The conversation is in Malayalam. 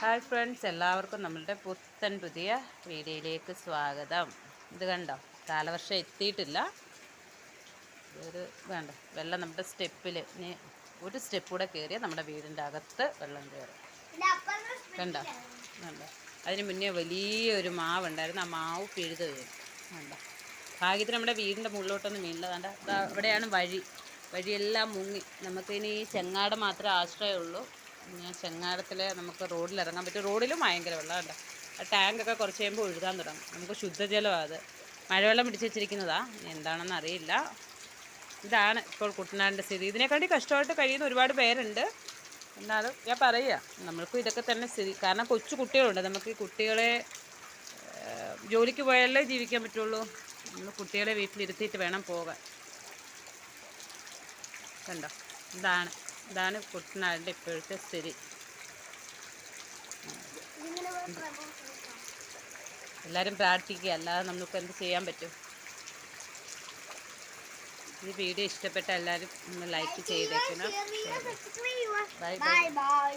ഹായ് ഫ്രണ്ട്സ് എല്ലാവർക്കും നമ്മളുടെ പുത്തൻ പുതിയ വീഡിയോയിലേക്ക് സ്വാഗതം. ഇത് കണ്ടോ? കാലവർഷം എത്തിയിട്ടില്ല. ഒരു വേണ്ട വെള്ളം നമ്മുടെ സ്റ്റെപ്പിൽ ഇനി ഒരു സ്റ്റെപ്പ് കൂടെ കയറിയാൽ നമ്മുടെ വീടിന്റെ അകത്ത് വെള്ളം കയറും. കണ്ടോ കണ്ടോ അതിന് മുന്നേ വലിയൊരു മാവ് ഉണ്ടായിരുന്നു ആ മാവ് പിഴുത് വീഴും കണ്ടോ ഭാഗ്യത്തിന് നമ്മുടെ വീടിന്റെ മുകളിലോട്ടൊന്നും വീണില്ല. കണ്ട അവിടെയാണ് വഴി. വഴിയെല്ലാം മുങ്ങി. നമുക്കിനി ചെങ്ങാട് മാത്രമേ ആശ്രയമുള്ളൂ. ഞാൻ ചെങ്ങാടത്തിൽ നമുക്ക് റോഡിൽ ഇറങ്ങാൻ പറ്റും. റോഡിലും ഭയങ്കര വെള്ളം കണ്ടോ? ആ ടാങ്കൊക്കെ കുറച്ച് കഴിയുമ്പോൾ ഒഴുകാൻ തുടങ്ങും. നമുക്ക് ശുദ്ധജലമാണ് അത്. മഴവെള്ളം പിടിച്ച് വെച്ചിരിക്കുന്നതാ. എന്താണെന്ന് അറിയില്ല. ഇതാണ് ഇപ്പോൾ കുട്ടനാടിന്റെ സ്ഥിതി. ഇതിനെക്കാട്ടി കഷ്ടമായിട്ട് കഴിയുന്ന ഒരുപാട് പേരുണ്ട്. എന്നാലും ഞാൻ പറയുക നമ്മൾക്കും ഇതൊക്കെ തന്നെ സ്ഥിതി. കാരണം കൊച്ചു കുട്ടികളുണ്ട്. നമുക്ക് ഈ കുട്ടികളെ ജോലിക്ക് പോയാലേ ജീവിക്കാൻ പറ്റുള്ളൂ. നമ്മൾ കുട്ടികളെ വീട്ടിലിരുത്തിയിട്ട് വേണം പോകാൻ. കണ്ടോ? ഇതാണ്. ഇതാണ് കുട്ടനാടിന്റെ ഇപ്പോഴത്തെ സ്ഥിതി. എല്ലാവരും പ്രാർത്ഥിക്കുക. അല്ലാതെ നമുക്ക് എന്ത് ചെയ്യാൻ പറ്റും? ഈ വീഡിയോ ഇഷ്ടപ്പെട്ട എല്ലാവരും ഒന്ന് ലൈക്ക് ചെയ്തേക്കണം. Bye bye.